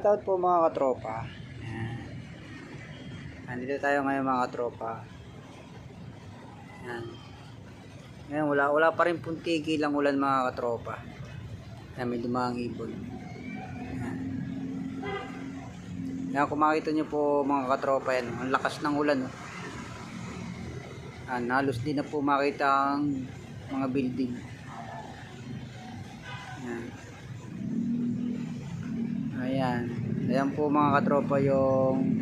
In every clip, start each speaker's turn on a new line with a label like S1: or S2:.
S1: Shoutout po mga katropa. Yan. Nandito tayo ngayon mga katropa. Yan. Ngayon wala, wala pa rin pong tigil ang ulan mga katropa. Yan, may dumang ibon. Yan. Yan, kung makita nyo po mga katropa yan, ang lakas ng ulan. Oh. Yan, halos di na po makita ang mga building. Yan. Ayan. Ayan po mga katropa yung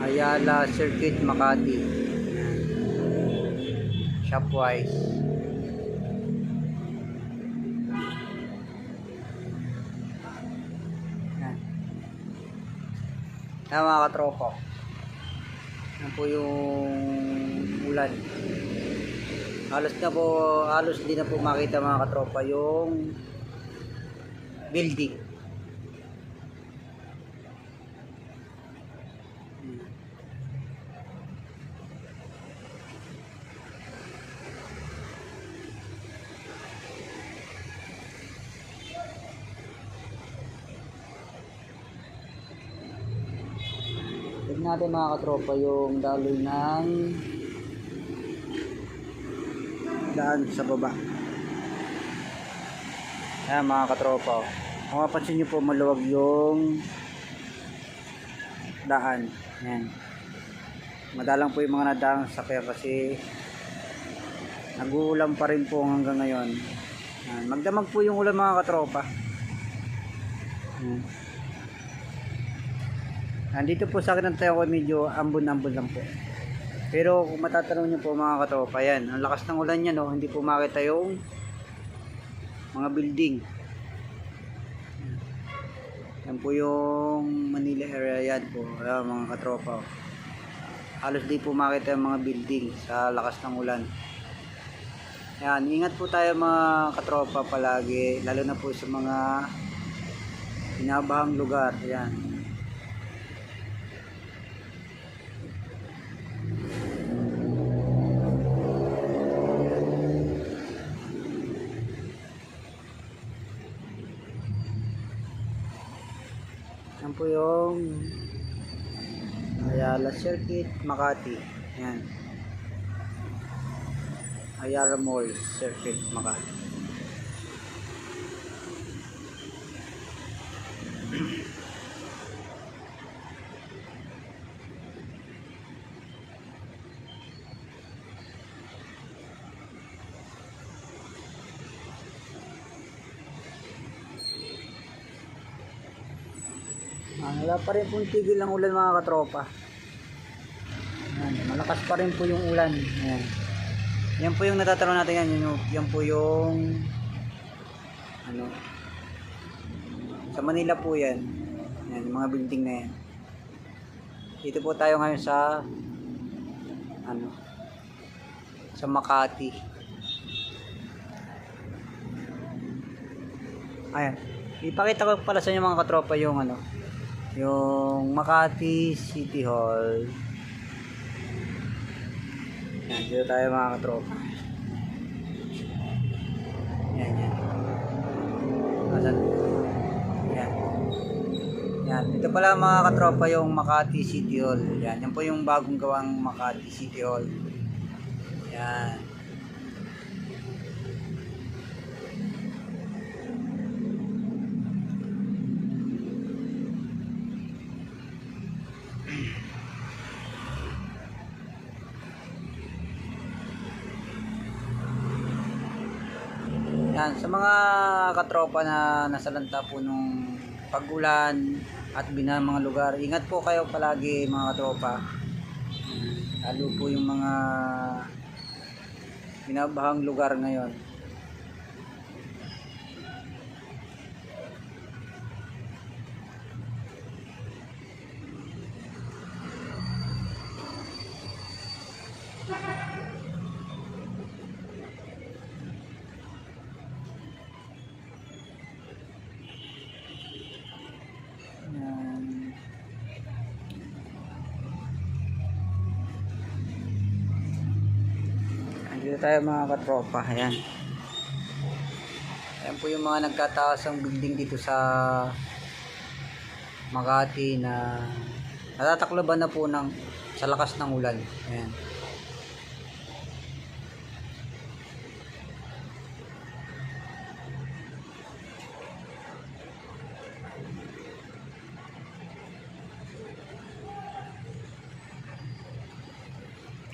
S1: Ayala Circuit Makati. Shopwise. Ayan. Ayan mga katropa. Ayan po yung ulan. Halos na po, halos hindi na po makita mga katropa yung building. Natin mga katropa yung daloy ng daan sa baba. Ayan mga katropa. oh. Kung mapansin nyo po maluwag yung daan. Ayan. Madalang po yung mga nadaang sakyan kasi nag-uulan pa rin po hanggang ngayon. Ayan. Magdamag po yung ulan mga katropa. Ayan. Nandito po sa akin ang tayo ko medyo ambon-ambon lang po. Pero kung matatanong nyo po mga katropa, yan, ang lakas ng ulan niya, no, hindi po makita yung mga building. Yan po yung Manila area yan po, ayan, mga katropa. Halos di po makita yung mga building sa lakas ng ulan. Yan, ingat po tayo mga katropa palagi, lalo na po sa mga pinabahang lugar. Yan. Yan po yung Ayala Circuit, Makati. Yan. Ayala Mall Circuit, Makati. Wala pa rin pong tigil ang ulan mga katropa. Ayan, malakas pa rin po yung ulan. Ayan. Yan po yung natatanong natin yan. Yan, yan po yung ano sa Manila po yan. Yan, mga building na yan. Dito po tayo ngayon sa ano sa Makati. Ayan. Ipakita ko pala sa inyo mga katropa yung ano yung Makati City Hall. Yan, dito tayo mga katropa. Yan, yan. Asan? Yan. Yan. Ito pala mga katropa yung Makati City Hall. Yan. Yan po yung bagong gawang Makati City Hall. Yan. Yan, sa mga katropa na nasalanta po nung pagulan at bina mga lugar, ingat po kayo palagi mga katropa. Lalo po yung mga binabahang lugar ngayon. Tayo mga katropa. Ayan. Ayan po yung mga nagtataas ang building dito sa Makati na natatakloban na po ng sa lakas ng ulan. Ayan.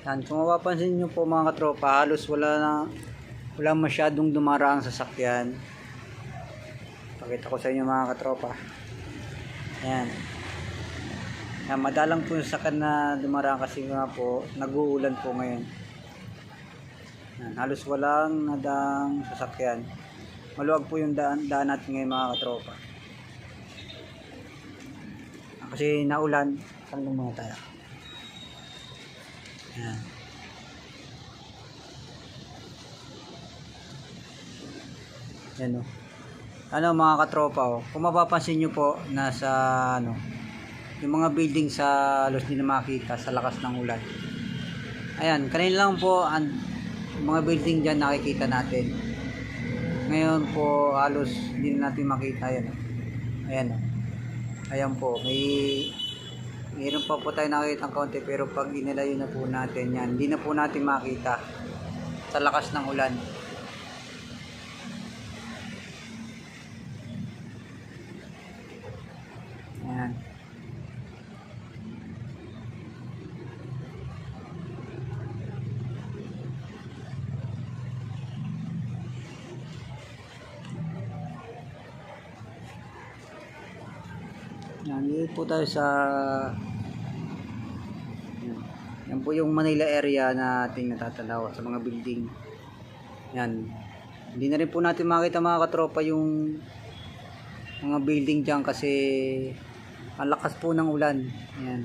S1: Yan, kung mapapansin nyo po mga katropa, halos wala na wala masyadong dumaraang sasakyan. Pakita ko sa inyo mga katropa. Yan. Yan, madalang po yung sakyan na dumaraan kasi nga po, nag-uulan po ngayon. Yan, halos walang nadang sasakyan. Maluwag po yung daan, daan natin ngayon mga katropa. Kasi naulan, saan lang muna tayo? Yan. Yan o. Ano mga katropa o, kung mapapansin nyo po, nasa ano, yung mga building sa halos hindi na makita sa lakas ng ulan. Ayan, kanina lang po ang mga building dyan nakikita natin. Ngayon po halos hindi na natin makita yan. Ayan o. Ayan po, may Meron pa po tayo nakikita ng konti pero pag inilayo na po natin yan, hindi na po natin makita sa lakas ng ulan. Ayan. Yan, dito po tayo sa. Yan po yung Manila area na ating natatanaw sa mga building. Yan. Hindi na rin po natin makita mga katropa yung mga building dyan kasi ang lakas po ng ulan. Yan.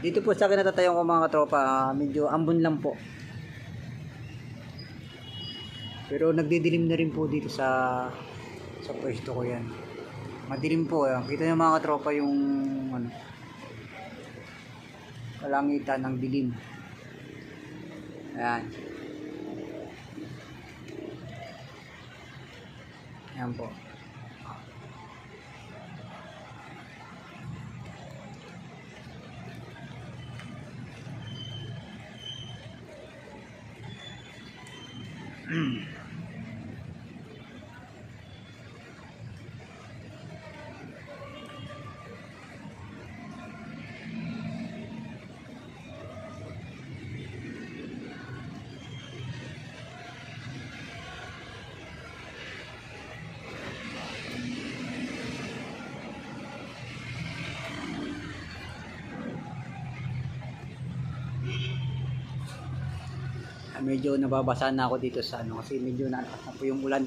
S1: Dito po sa akin natatayong ko mga katropa, ah, medyo ambon lang po. Pero nagdidilim na rin po dito sa sa pwesto ko yan. Madilim po. Yan. Kita niyo mga katropa yung ano, kalangitan ng dilim. Ayan. Ayan po. Medyo nababasa na ako dito sa ano kasi medyo nalakas na po yung ulan.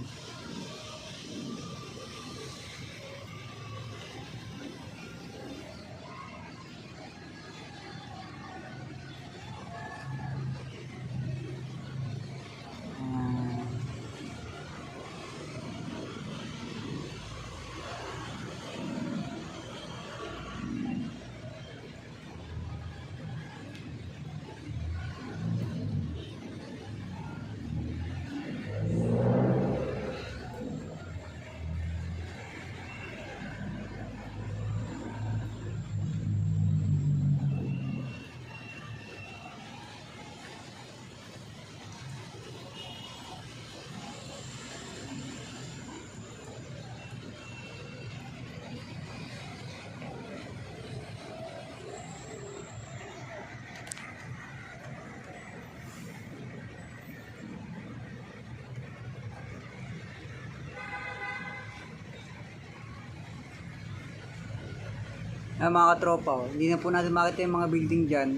S1: Ah, mga katropa, oh, hindi na po natin makita yung mga building dyan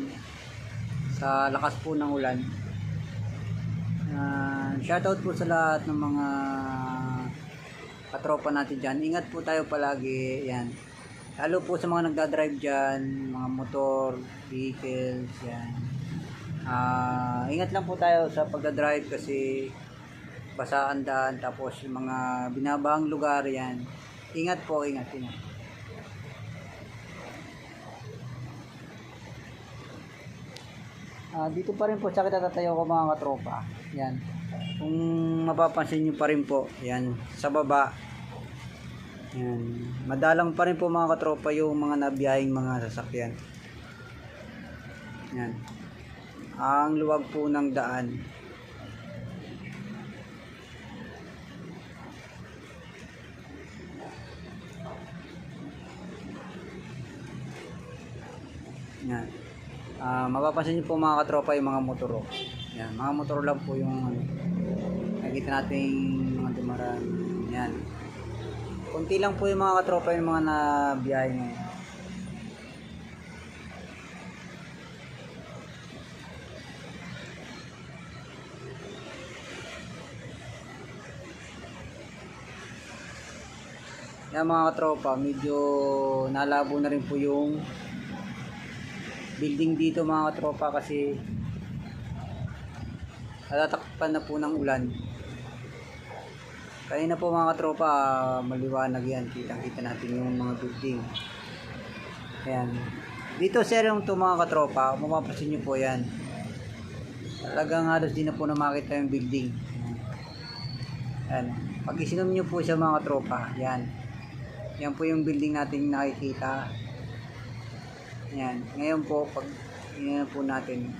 S1: sa lakas po ng ulan. Ah, shoutout po sa lahat ng mga katropa natin dyan. Ingat po tayo palagi. Yan. Lalo po sa mga nagdadrive dyan, mga motor, vehicles, yan. Ah, ingat lang po tayo sa pagdadrive kasi basa ang daan tapos yung mga binabang lugar yan. Ingat po, ingat, ingat. Ah, dito pa rin po sa kita tatayo ko mga katropa. Yan. Kung mapapansin nyo pa rin po, yan, sa baba, yan, madalang pa rin po mga katropa yung mga nabiyahing mga sasakyan. Yan. Ang luwag po ng daan. Yan. Ah, mapapansin niyo po mga katropa yung mga motoro. Yan, mga motor lang po yung ano, nakikita nating mga dumaraan. Yan. Kunti lang po yung mga katropa yung mga nabiyahe ngayon. Yan mga katropa, medyo nalabo na rin po yung building dito mga katropa kasi natatakpan na po ng ulan. Kanina po mga katropa, maliwanag yan. Kitang kita natin yung mga building. Ayan. Dito sir yung to mga katropa, mapapansin nyo po yan. Talagang halos di na po na makita yung building. Ayan. Pag isinom nyo po siya mga katropa, yan. Yan po yung building natin nakikita. Yan. Ngayon po, pag yan po natin,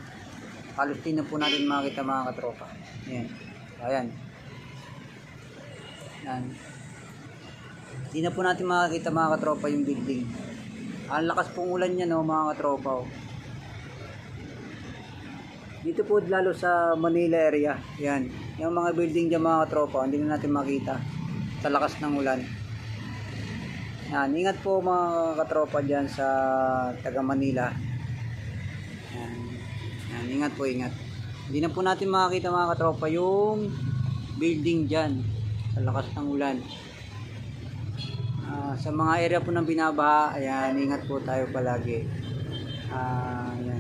S1: di na po natin makita mga katropa. Yan. Ayan. Yan. Di na po natin makakita mga katropa yung building. Ang lakas pong ulan niya no mga katropa. Oh. Dito po lalo sa Manila area. Yan. Yung mga building dyan mga katropa, hindi na natin makita sa lakas ng ulan. Yan, ingat po mga katropa dyan sa taga Manila. Yan. Yan, ingat po, ingat. Hindi na po natin makakita mga katropa yung building dyan sa lakas ng ulan. Ah, sa mga area po ng binabaha, ayan, ingat po tayo palagi. Ayan. Yan,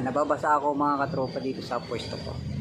S1: nababasa ako mga katropa dito sa pwesto ko.